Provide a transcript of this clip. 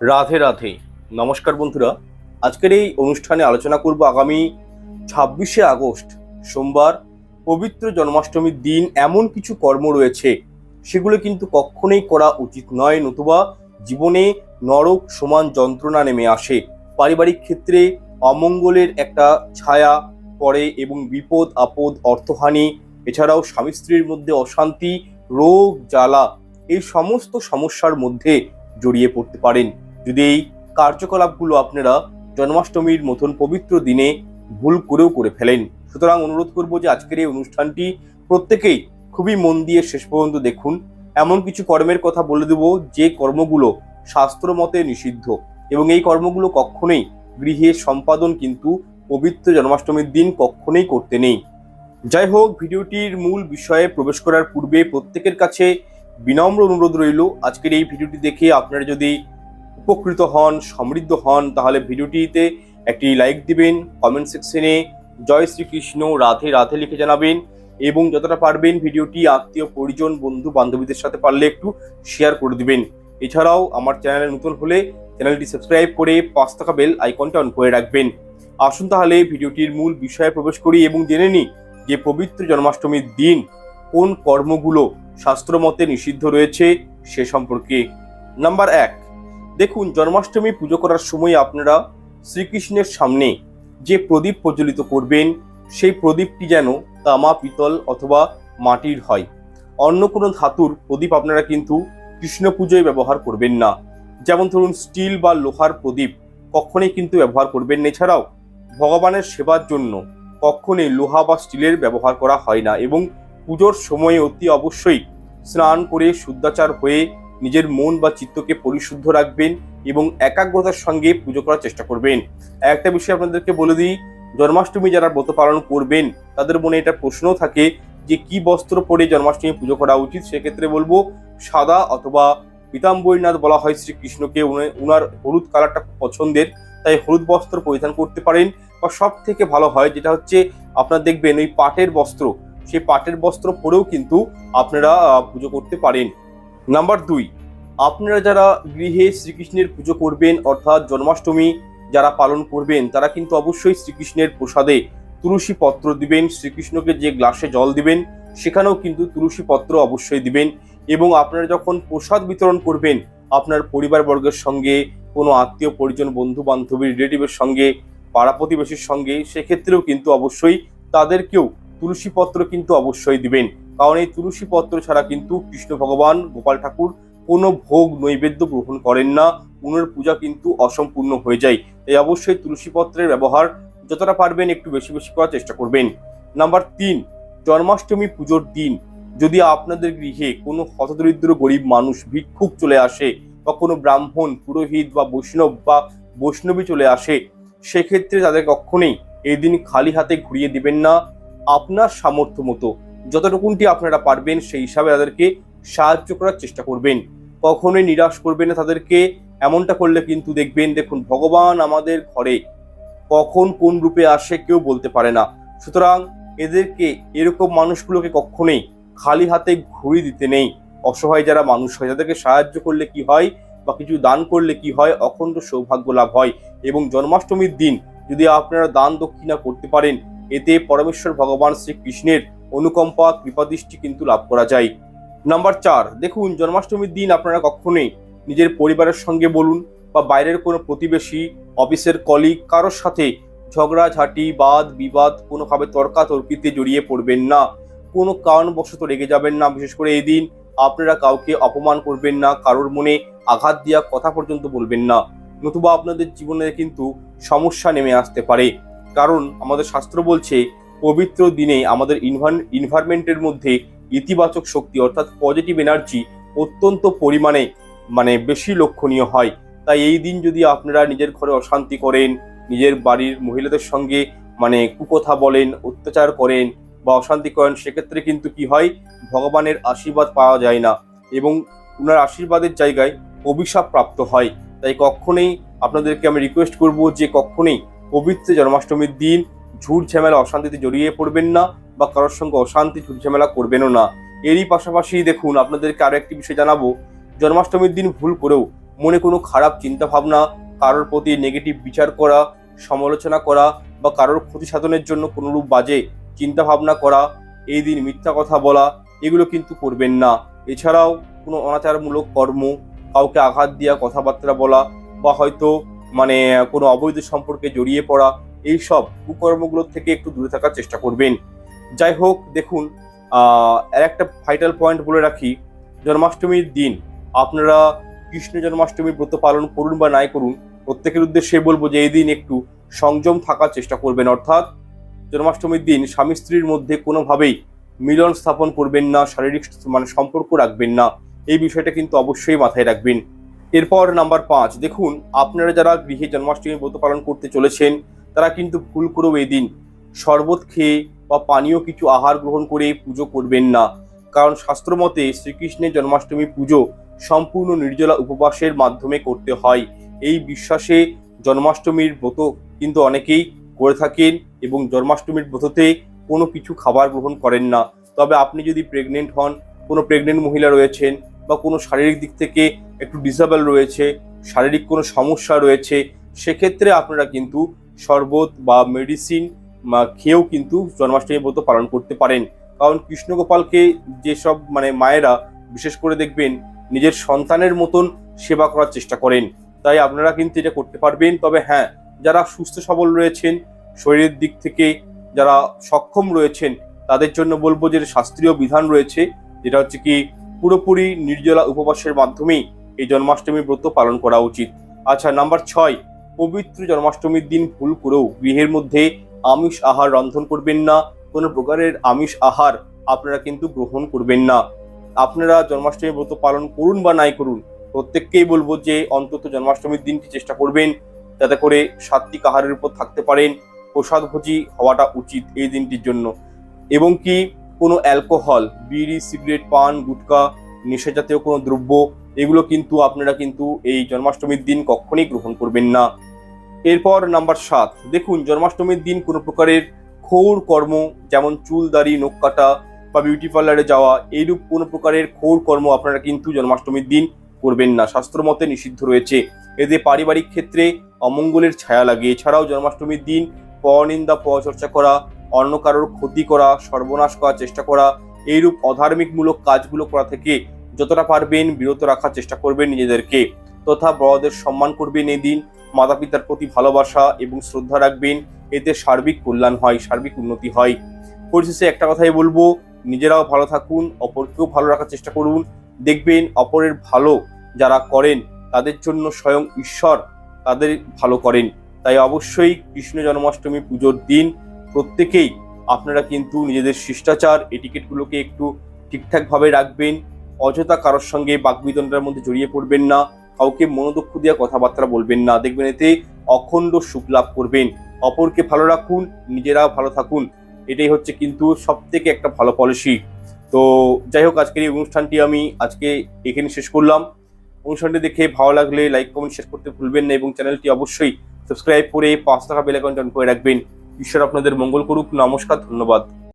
রাধে রাধে। নমস্কার বন্ধুরা। আজকের এই অনুষ্ঠানে আলোচনা করব আগামী ছাব্বিশে আগস্ট, সোমবার, পবিত্র জন্মাষ্টমীর দিন এমন কিছু কর্ম রয়েছে, সেগুলো কিন্তু কখনোই করা উচিত নয়, নতুবা জীবনে নরক সমান যন্ত্রণা নেমে আসে। পারিবারিক ক্ষেত্রে অমঙ্গলের একটা ছায়া পড়ে এবং বিপদ, আপদ, অর্থহানি, এছাড়াও স্বামী স্ত্রীর মধ্যে অশান্তি, রোগ, জ্বালা এই সমস্ত সমস্যার মধ্যে জড়িয়ে পড়তে পারেন। যদি এই কার্যকলাপগুলো আপনারা জন্মাষ্টমীর মতন পবিত্র দিনে ভুল করেও করে ফেলেন। সুতরাং অনুরোধ করব যে আজকের এই অনুষ্ঠানটি প্রত্যেকেই খুবই মন দিয়ে শেষ পর্যন্ত দেখুন। এমন কিছু কর্মের কথা বলে দেব যে কর্মগুলো শাস্ত্র মতে নিষিদ্ধ এবং এই কর্মগুলো কখনোই গৃহে সম্পাদন কিন্তু পবিত্র জন্মাষ্টমীর দিন কখনোই করতে নেই। যাই হোক, ভিডিওটির মূল বিষয়ে প্রবেশ করার পূর্বে প্রত্যেকের কাছে বিনম্র অনুরোধ রইল। আজকের এই ভিডিওটি দেখে আপনারা যদি উপকৃত হন, সমৃদ্ধ হন, তাহলে ভিডিওটিতে একটি লাইক দিবেন কমেন্ট সেকশনে জয় শ্রীকৃষ্ণ, রাধে রাধে লিখে জানাবেন এবং যতটা পারবেন ভিডিওটি আত্মীয়, পরিজন, বন্ধু বান্ধবীদের সাথে পারলে একটু শেয়ার করে দিবেন। এছাড়াও আমার চ্যানেলে নতুন হলে চ্যানেলটি সাবস্ক্রাইব করে পাঁচ টাকা বেল আইকনটা অন করে রাখবেন। আসুন তাহলে ভিডিওটির মূল বিষয়ে প্রবেশ করি এবং জেনে নিই যে পবিত্র জন্মাষ্টমীর দিন কোন কর্মগুলো শাস্ত্রমতে নিষিদ্ধ রয়েছে সে সম্পর্কে। নাম্বার এক দেখুন, জন্মাষ্টমী পুজো করার সময় আপনারা শ্রীকৃষ্ণের সামনে যে প্রদীপ প্রজ্বলিত করবেন, সেই প্রদীপটি যেন তামা, পিতল অথবা মাটির হয়। অন্য কোনো ধাতুর প্রদীপ আপনারা কিন্তু কৃষ্ণ পুজোয় ব্যবহার করবেন না। যেমন ধরুন, স্টিল বা লোহার প্রদীপ কখনোই কিন্তু ব্যবহার করবেন না। এছাড়াও ভগবানের সেবার জন্য কখনোই লোহা বা স্টিলের ব্যবহার করা হয় না এবং পুজোর সময়ে অতি অবশ্যই স্নান করে শুদ্ধাচার হয়ে নিজের মন বা চিত্তকে পরিশুদ্ধ রাখবেন এবং একাগ্রতার সঙ্গে পুজো করার চেষ্টা করবেন। একটা বিষয় আপনাদেরকে বলে দিই, জন্মাষ্টমী যারা ব্রত পালন করবেন, তাদের মনে এটা প্রশ্নও থাকে যে, কি বস্ত্র পরে জন্মাষ্টমী পুজো করা উচিত? সেক্ষেত্রে বলব, সাদা অথবা পীতাম্বরীনাথ বলা হয় শ্রীকৃষ্ণকে, উনি- উনার হলুদ কালারটা খুব পছন্দের, তাই হলুদ বস্ত্র পরিধান করতে পারেন। বা সব থেকে ভালো হয় যেটা হচ্ছে, আপনার দেখবেন ওই পাটের বস্ত্র, সেই পাটের বস্ত্র পরেও কিন্তু আপনারা পুজো করতে পারেন। নাম্বার দুই আপনারা যারা গৃহে শ্রীকৃষ্ণের পুজো করবেন, অর্থাৎ জন্মাষ্টমী যারা পালন করবেন, তারা কিন্তু অবশ্যই শ্রীকৃষ্ণের প্রসাদে তুলসী পত্র দিবেন। শ্রীকৃষ্ণকে যে গ্লাসে জল দিবেন, সেখানেও কিন্তু তুলসী পত্র অবশ্যই দিবেন। এবং আপনারা যখন প্রসাদ বিতরণ করবেন, আপনার পরিবারবর্গের সঙ্গে, কোনো আত্মীয়, পরিজন, বন্ধু বান্ধবী রিলেটিভের সঙ্গে, পাড়া প্রতিবেশীর সঙ্গে, সেক্ষেত্রেও কিন্তু অবশ্যই তাদেরকেও তুলসী পত্র কিন্তু অবশ্যই দিবেন। কারণ এই তুলসী পত্র ছাড়া কিন্তু কৃষ্ণ ভগবান, গোপাল ঠাকুর কোনো ভোগ নৈবেদ্য গ্রহণ করেন না। উনার পূজা কিন্তু অসম্পূর্ণ হয়ে যায়। তাই অবশ্যই তুলসী পত্রের ব্যবহার যতটা পারবেন একটু বেশি বেশি করার চেষ্টা করবেন। নাম্বার তিন, জন্মাষ্টমী পুজোর দিন। যদি আপনাদের গৃহে কোনো হতদরিদ্র গরিব মানুষ, ভিক্ষুক চলে আসে বা কোনো ব্রাহ্মণ, পুরোহিত বা বৈষ্ণব বা বৈষ্ণবী চলে আসে, সেক্ষেত্রে তাদের কখনোই এই দিন খালি হাতে ঘুরিয়ে দিবেন না। আপনার সামর্থ্য মতো যতটুকুনটি আপনারা পারবেন সেই হিসাবে তাদেরকে সাহায্য করার চেষ্টা করবেন। কখনোই নিরাশ করবেন না তাদেরকে। এমনটা করলে কিন্তু দেখবেন, দেখুন, ভগবান আমাদের ঘরে কখন কোন রূপে আসে কেউ বলতে পারে না। সুতরাং এদেরকে, এরকম মানুষগুলোকে কখনোই খালি হাতে ঘুরি দিতে নেই। অসহায় যারা মানুষ হয় তাদেরকে সাহায্য করলে কি হয় বা কিছু দান করলে কি হয়, অখণ্ড সৌভাগ্য লাভ হয়। এবং জন্মাষ্টমীর দিন যদি আপনারা দান দক্ষিণা করতে পারেন, এতে পরমেশ্বর ভগবান শ্রীকৃষ্ণের অনুকম্পা, কৃপাদৃষ্টি কিন্তু লাভ করা যায়। নাম্বার চার, দেখুন, জন্মাষ্টমীর দিন আপনারা কখনোই নিজের পরিবারের সঙ্গে বলুন বা বাইরের কোনো প্রতিবেশী, অফিসের কলিগ কারোর সাথে ঝগড়াঝাটি, বাদ, বিবাদ কোনোভাবে তর্কাতর্কিতে জড়িয়ে পড়বেন না। কোনো কারণবশত রেগে যাবেন না, বিশেষ করে এই দিন আপনারা কাউকে অপমান করবেন না, কারোর মনে আঘাত দেওয়া কথা পর্যন্ত বলবেন না। নতুবা আপনাদের জীবনে কিন্তু সমস্যা নেমে আসতে পারে। কারণ আমাদের শাস্ত্র বলছে, পবিত্র দিনে আমাদের ইনভার ইনভারমেন্টের মধ্যে ইতিবাচক শক্তি অর্থাৎ পজিটিভ এনার্জি অত্যন্ত পরিমাণে মানে বেশি লক্ষণীয় হয়। তাই এই দিন যদি আপনারা নিজের ঘরে অশান্তি করেন, নিজের বাড়ির মহিলাদের সঙ্গে মানে কুকথা বলেন, অত্যাচার করেন বা অশান্তি করেন, সেক্ষেত্রে কিন্তু কি হয়? ভগবানের আশীর্বাদ পাওয়া যায় না এবং ওনার আশীর্বাদের জায়গায় অভিশাপ প্রাপ্ত হয়। তাই কখনোই আপনাদেরকে আমি রিকোয়েস্ট করব যে কখনোই পবিত্র জন্মাষ্টমীর দিন ঝুট ঝামেলা অশান্তিতে জড়িয়ে পড়বেন না। বা কারোর সঙ্গে অশান্তি ঝুট ঝামেলা করবেনও না। এরই পাশাপাশি দেখুন, আপনাদেরকে আরও একটি বিষয় জানাব। জন্মাষ্টমীর দিন ভুল করেও মনে কোনো খারাপ চিন্তা ভাবনা কারোর প্রতি নেগেটিভ বিচার করা, সমালোচনা করা বা কারোর ক্ষতি সাধনের জন্য কোনোরূপ বাজে চিন্তা ভাবনা করা, এই দিন মিথ্যা কথা বলা, এগুলো কিন্তু করবেন না। এছাড়াও কোনো অনাচারমূলক কর্ম, কাউকে আঘাত দেওয়া কথাবার্তা বলা বা হয়তো মানে কোনো অবৈধ সম্পর্কে জড়িয়ে পড়া, এইসব কুকর্মগুলোর থেকে একটু দূরে থাকার চেষ্টা করবেন। যাই হোক দেখুন আর একটা ভাইটাল পয়েন্ট বলে রাখি, জন্মাষ্টমীর দিন, আপনারা কৃষ্ণ জন্মাষ্টমীর ব্রত পালন করুন বা নাই করুন, প্রত্যেকের উদ্দেশ্যে বলব যে এই দিন একটু সংযম থাকার চেষ্টা করবেন। অর্থাৎ, জন্মাষ্টমীর দিন স্বামী স্ত্রীর মধ্যে কোনোভাবেই মিলন স্থাপন করবেন না, শারীরিক মানে সম্পর্ক রাখবেন না, এই বিষয়টা কিন্তু অবশ্যই মাথায় রাখবেন। এরপর নাম্বার পাঁচ, দেখুন, আপনারা যারা গৃহে জন্মাষ্টমী ব্রত পালন করতে চলেছেন, তারা কিন্তু ভুল করেও এই দিন শরবত খেয়ে বা পানীয় কিছু আহার গ্রহণ করে পুজো করবেন না। কারণ শাস্ত্রমতে শ্রীকৃষ্ণের জন্মাষ্টমী পুজো সম্পূর্ণ নির্জলা উপবাসের মাধ্যমে করতে হয়। এই বিশ্বাসে জন্মাষ্টমীর ব্রত কিন্তু অনেকেই করে থাকেন এবং জন্মাষ্টমীর ব্রততে কোনো কিছু খাবার গ্রহণ করেন না। তবে আপনি যদি প্রেগনেন্ট হন, কোনো প্রেগনেন্ট মহিলা রয়েছেন বা কোনো শারীরিক দিক থেকে একটু ডিসেবল রয়েছে, শারীরিক কোনো সমস্যা রয়েছে, সেক্ষেত্রে আপনারা কিন্তু শরবত বা মেডিসিন খেয়েও কিন্তু জন্মাষ্টমী ব্রত পালন করতে পারেন। কারণ কৃষ্ণগোপালকে যেসব মানে মায়েরা বিশেষ করে দেখবেন, নিজের সন্তানের মতন সেবা করার চেষ্টা করেন। তাই আপনারা কিন্তু এটা করতে পারবেন। তবে হ্যাঁ যারা সুস্থ সবল রয়েছেন, শরীরের দিক থেকে যারা সক্ষম রয়েছেন, তাদের জন্য বলব যে শাস্ত্রীয় বিধান রয়েছে। যেটা হচ্ছে কি, পুরোপুরি নির্জলা উপবাসের মাধ্যমেই এই জন্মাষ্টমী ব্রত পালন করা উচিত। আচ্ছা নাম্বার ছয়, পবিত্র জন্মাষ্টমীর দিন ভুল করেও গৃহের মধ্যে আমিষ আহার রন্ধন করবেন না, কোনো প্রকারের আমিষ আহার আপনারা কিন্তু গ্রহণ করবেন না। আপনারা জন্মাষ্টমী ব্রত পালন করুন বা নাই করুন, প্রত্যেককেই বলব যে অন্তত জন্মাষ্টমীর দিনটি চেষ্টা করবেন, যাতে করে সাত্বিক আহারের উপর থাকতে পারেন প্রসাদভোজী হওয়াটা উচিত এই দিনটির জন্য। এবং কি কোনো অ্যালকোহল, বিড়ি, সিগারেট, পান, গুটকা, নেশা জাতীয় কোনো দ্রব্য, এগুলো কিন্তু আপনারা কিন্তু এই জন্মাষ্টমীর দিন কখনই গ্রহণ করবেন না। এরপর নাম্বার সাত। দেখুন, জন্মাষ্টমীর দিন কোনো প্রকারের ক্ষৌর কর্ম, যেমন চুল দাড়ি, নখ কাটা বা বিউটি পার্লারে যাওয়া, এইরূপ কোনো প্রকারের ক্ষৌর কর্ম আপনারা কিন্তু জন্মাষ্টমীর দিন করবেন না। শাস্ত্র মতে নিষিদ্ধ রয়েছে। এতে পারিবারিক ক্ষেত্রে অমঙ্গলের ছায়া লাগে। এছাড়াও জন্মাষ্টমীর দিন পরনিন্দা, পরচর্চা করা, অন্য কারোর ক্ষতি করা, সর্বনাশ করার চেষ্টা করা, এইরূপ অধার্মিকমূলক কাজগুলো করা থেকে যতটা পারবেন বিরত রাখার চেষ্টা করবেন নিজেদেরকে। তথা বড়দের সম্মান করবেন এই দিন। মাতা পিতার প্রতি ভালোবাসা এবং শ্রদ্ধা রাখবেন, এতে সার্বিক কল্যাণ হয়, সার্বিক উন্নতি হয়। পরিশেষে একটা কথাই বলব, নিজেরাও ভালো থাকুন, অপরকেও ভালো রাখার চেষ্টা করুন। দেখবেন, অপরের ভালো যারা করেন, তাদের জন্য স্বয়ং ঈশ্বর তাদের ভালো করেন। তাই অবশ্যই কৃষ্ণ জন্মাষ্টমী পুজোর দিন প্রত্যেকেই আপনারা কিন্তু নিজেদের শিষ্টাচার এটিকেটগুলোকে একটু ঠিকঠাকভাবে রাখবেন। অযথা কারোর সঙ্গে বাকবিতণ্ডার মধ্যে জড়িয়ে পড়বেন না। কাউকে মনোদক্ষ দেওয়া কথাবার্তা বলবেন না। দেখবেন এতে অখণ্ড সুখ লাভ করবেন। অপরকে ভালো রাখুন, নিজেরাও ভালো থাকুন। এটাই হচ্ছে কিন্তু সব থেকে একটা ভালো পলিসি তো যাই হোক, আজকের এই অনুষ্ঠানটি আমি আজকে এখানে শেষ করলাম। অনুষ্ঠানটি দেখে ভালো লাগলে লাইক কমেন্ট শেয়ার করতে ভুলবেন না এবং চ্যানেলটি অবশ্যই সাবস্ক্রাইব করে পাঁচ টাকা বেল আইকনটি করে রাখবেন। ঈশ্বর আপনাদের মঙ্গল করুক। নমস্কার, ধন্যবাদ।